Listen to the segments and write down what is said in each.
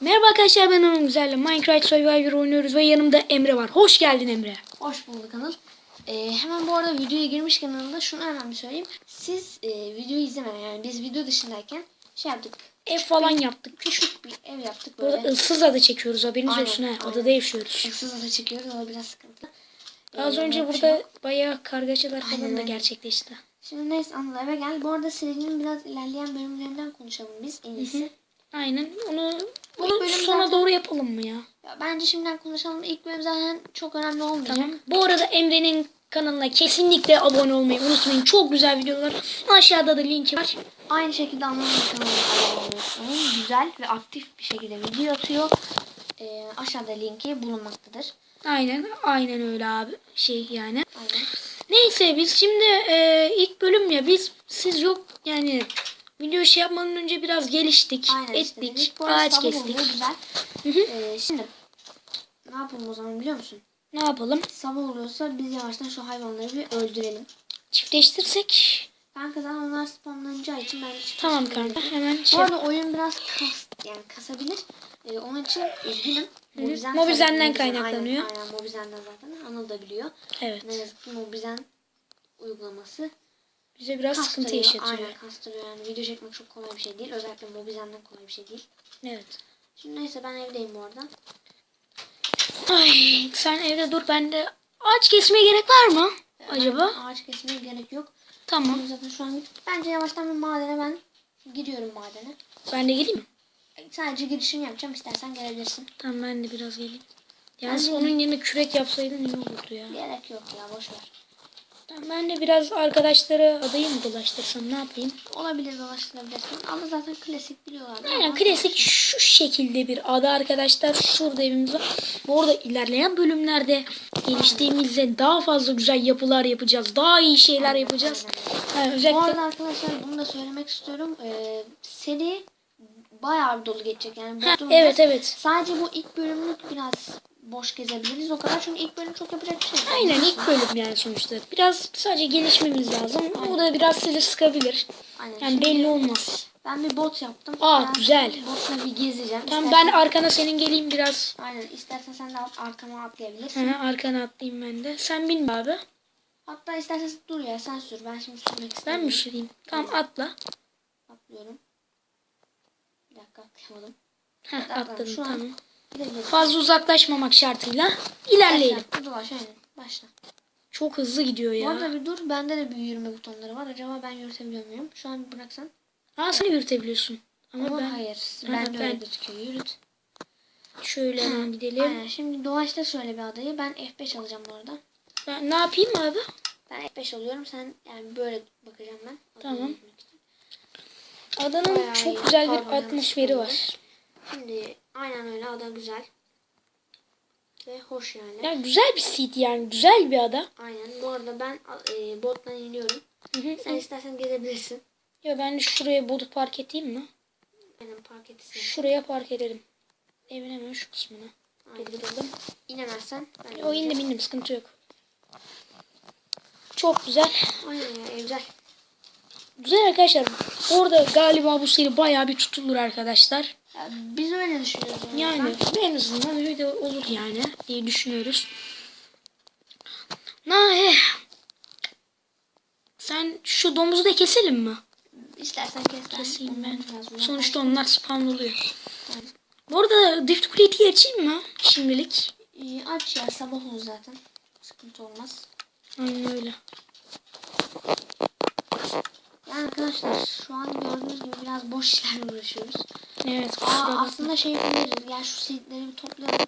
Merhaba arkadaşlar ben Anıl Güzel'le Minecraft Survivor oynuyoruz ve yanımda Emre var. Hoş geldin Emre. Hoş bulduk Anıl. Ee, hemen bu arada videoya girmişken Anıl'da şunu hemen bir söyleyeyim. Siz e, videoyu izlemeden yani biz video dışındayken şey yaptık. Ev falan yaptık. Küçük bir ev yaptık Burada böyle. ıssız ada çekiyoruz haberiniz Aynen, olsun ha. aynen. Adada yaşıyoruz. Hırsız da çekiyoruz o biraz sıkıntı. Az Ee, önce burada bir şey bayağı kargaşalar falan Aynen, da gerçekleşti. Şimdi neyse Anıl eve gel. Bu arada serinin biraz ilerleyen bölümlerinden konuşalım biz en iyisi. Aynen onu, Bu onu bölüm sona zaten- doğru yapalım mı ya? Ya, bence şimdiden konuşalım. İlk bölüm zaten çok önemli olmayacak. Tamam. Bu arada Emre'nin kanalına kesinlikle abone olmayı unutmayın. Çok güzel videolar. Aşağıda da linki var. Aynı şekilde Anıl'ın kanalına abone. Güzel ve aktif bir şekilde video atıyor. Ee, aşağıda linki bulunmaktadır. Aynen aynen öyle abi. Şey yani. Aynen. Neyse biz şimdi e, ilk bölüm ya biz siz yok yani video şey yapmadan önce biraz geliştik, Aynen işte ettik. Bu arada ağaç kestik. güzel. Hı hı. Ee, şimdi ne yapalım o zaman biliyor musun? Ne yapalım? Sabah oluyorsa biz yavaştan şu hayvanları bir öldürelim. Çiftleştirsek. Kanka zaten onlar spawnlanacağı için ben Tamam kanka hemen Bu şey. arada oyun biraz kas, yani kasabilir. Ee, onun için üzgünüm. Mobizen Mobizen'den kaynaklanıyor. Aynen, aynen Mobizen'den zaten. Anıl da biliyor. Evet. Ne yazık ki Mobizen uygulaması Bize biraz sıkıntı kastırıyor. yaşatıyor. Aynen kastırıyor yani. Video çekmek çok kolay bir şey değil. Özellikle Mobizen'den kolay bir şey değil. Evet. Şimdi neyse ben evdeyim bu arada. Ay sen evde dur ben de ağaç kesmeye gerek var mı? Acaba? Ben ağaç kesmeye gerek yok. Tamam. Şimdi zaten şu an bence yavaştan bir madene ben giriyorum madene. Ben de geleyim mi? Sadece girişini yapacağım. İstersen gelebilirsin. Tamam ben de biraz geleyim. Yani Ben de- onun yerine kürek yapsaydın iyi olurdu ya. Gerek yok ya boş ver. Tamam, ben de biraz arkadaşlara adayı mı dolaştırsam ne yapayım? Olabilir dolaştırabilirsin. Ama zaten klasik biliyorlar. Aynen Ama- klasik şu şekilde bir ada arkadaşlar. Şurada evimiz var. Bu arada ilerleyen bölümlerde geliştiğimizde daha fazla güzel yapılar yapacağız. Daha iyi şeyler Aynen, yapacağız. aynen. Yani Bu özellikle arada arkadaşlar bunu da söylemek istiyorum. Ee, seri bayağı bir dolu geçecek. Yani Ha, evet evet. Sadece bu ilk bölümlük biraz boş gezebiliriz o kadar. Çünkü ilk bölüm çok yapacak bir şey. Aynen ilk bölüm yani sonuçta. Biraz sadece gelişmemiz lazım. Bu da biraz sizi sıkabilir. Aynen. Yani Şimdi belli olmaz. Ben bir bot yaptım. Aa, Biraz güzel. Botla bir gezeceğim. Tamam İstersen- ben arkana senin geleyim biraz. Aynen. İstersen sen de arkama atlayabilirsin. hı, arkana atlayayım ben de. Sen bin abi. Hatta istersen dur ya sen sür. Ben şimdi sürmek Ben istemiyorum. mi süreyim? Tamam atla. Atlıyorum. Bir dakika atlayamadım. Heh, Atladım. atladım Şu an tamam. Fazla uzaklaşmamak şartıyla ilerleyelim. Başla, Dolaş aynen. Başla. Çok hızlı gidiyor ya. arada bir dur. Bende de bir yürüme butonları var. Acaba ben yürütebiliyor muyum? Şu an bıraksan. Aa sen yürütebiliyorsun. Ama, Ama ben hayır. Aha, Bende öyle ben- gözüküyor. Yürüt. şöyle hemen gidelim. Aynen. Şimdi dolaşta söyle bir adayı. Ben F5 alacağım bu arada. Ben ne yapayım abi? Ben F5 alıyorum. Sen yani böyle bakacağım ben. Tamam. Adanın Bayağı iyi. çok güzel bir atmosferi var. Şimdi aynen öyle ada güzel. Ve hoş yani. Ya güzel bir city yani güzel bir ada. Aynen. Bu arada ben e, botla iniyorum. Hı hı. Sen istersen gezebilirsin. Ya ben de şuraya botu park edeyim mi? Aynen park etsin. Şuraya park ederim. Evin hemen şu kısmına. Dedim. İnemezsen ben O indim indim sıkıntı yok. Çok güzel. Aynen ya evcel. Güzel arkadaşlar. Orada galiba bu seri bayağı bir tutulur arkadaşlar. Biz öyle düşünüyoruz. Yani en azından öyle olur yani diye düşünüyoruz. Na he. Sen şu domuzu da keselim mi? İstersen kes. ben Keseyim ben. Sonuçta onlar spawn oluyor. Yani, Bu arada Drift Kule'yi açayım mı şimdilik? aç ya sabah olur zaten. Sıkıntı olmaz. Aynen öyle. Arkadaşlar şu an gördüğünüz gibi biraz boş işlerle uğraşıyoruz. Evet Aa, aslında şey yapabiliriz. Ya şu seedleri bir toplayalım.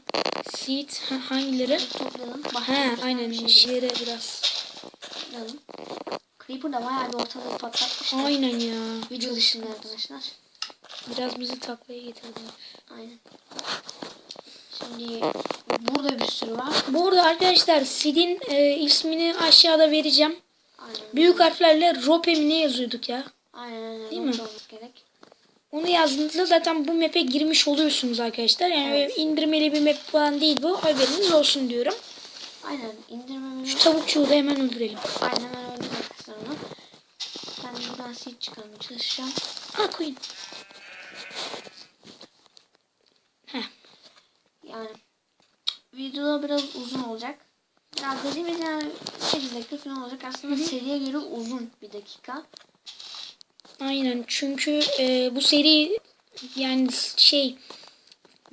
Seed ha, hangileri? Bir toplayalım. Ha Bahçemize aynen bir şey işlere biraz. toplayalım. Creeper da bayağı bir ortalığı patlatmış. Aynen ya. Video dışında arkadaşlar. Biraz bizi taklaya getirdi. Aynen. Şimdi burada bir sürü var. Bu arada arkadaşlar Seed'in e, ismini aşağıda vereceğim büyük harflerle Rope mi ne yazıyorduk ya? Aynen. Değil mi? Gerek. Onu yazdığınızda zaten bu map'e girmiş oluyorsunuz arkadaşlar. Yani evet. indirmeli bir map falan değil bu. Haberiniz olsun diyorum. Aynen indirmeli. Şu tavukçuğu da hemen öldürelim. Aynen hemen öldürelim. Ben buradan sil çıkarmaya çalışacağım. Ha koyun. Heh. Yani video biraz uzun olacak. Biraz dediğimiz yani 8 dakika falan olacak. Aslında seriye göre uzun bir dakika. Aynen çünkü e, bu seri yani şey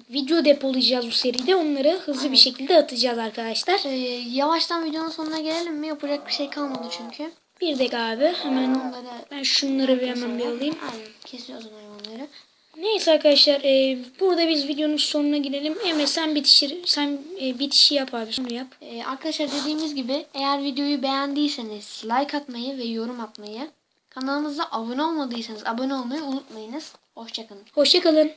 video depolayacağız bu seride. Onları hızlı bir şekilde atacağız arkadaşlar. Ee, yavaştan videonun sonuna gelelim mi? Yapacak bir şey kalmadı çünkü. Bir dakika abi hemen Onları ben şunları bir hemen bir alayım. Aynen. Kesiyoruz hayvanları. Neyse arkadaşlar e, burada biz videonun sonuna gidelim. Emre sen bitişir sen e, bitişi yap abi sonra yap. Ee, arkadaşlar dediğimiz gibi eğer videoyu beğendiyseniz like atmayı ve yorum atmayı kanalımıza abone olmadıysanız abone olmayı unutmayınız. Hoşçakalın. Hoşçakalın.